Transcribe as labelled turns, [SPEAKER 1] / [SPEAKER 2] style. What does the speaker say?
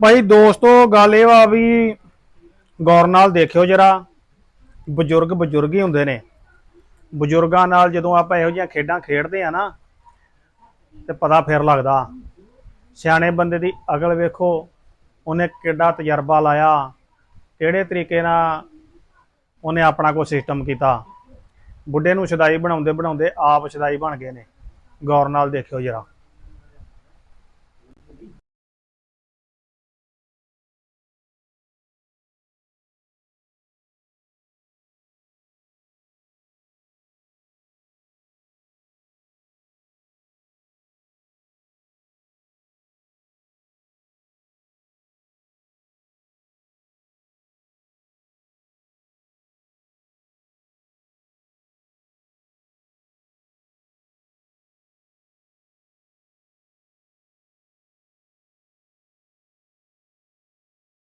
[SPEAKER 1] ਭਾਈ ਦੋਸਤੋ, ਗੱਲ ਇਹ ਵਾ ਵੀ ਗੌਰ ਨਾਲ ਦੇਖਿਓ ਜਰਾ। ਬਜ਼ੁਰਗ ਬਜ਼ੁਰਗ ਹੀ ਹੁੰਦੇ ਨੇ। ਬਜ਼ੁਰਗਾਂ ਨਾਲ ਜਦੋਂ ਆਪਾਂ ਇਹੋ ਜਿਹੀਆਂ ਖੇਡਾਂ ਖੇਡਦੇ ਆ ਨਾ, ਤੇ ਪਤਾ ਫਿਰ ਲੱਗਦਾ। ਸਿਆਣੇ ਬੰਦੇ ਦੀ ਅਗਲ ਵੇਖੋ, ਉਹਨੇ ਕਿੱਡਾ ਤਜਰਬਾ ਲਾਇਆ। ਕਿਹੜੇ ਤਰੀਕੇ ਨਾਲ ਉਹਨੇ ਆਪਣਾ ਕੋਈ ਸਿਸਟਮ ਕੀਤਾ। ਬੁੱਢੇ ਨੂੰ ਸ਼ਦਾਈ ਬਣਾਉਂਦੇ ਬਣਾਉਂਦੇ ਆਪ ਸ਼ਦਾਈ ਬਣ ਗਏ ਨੇ। ਗੌਰ ਨਾਲ ਦੇਖਿਓ ਜਰਾ।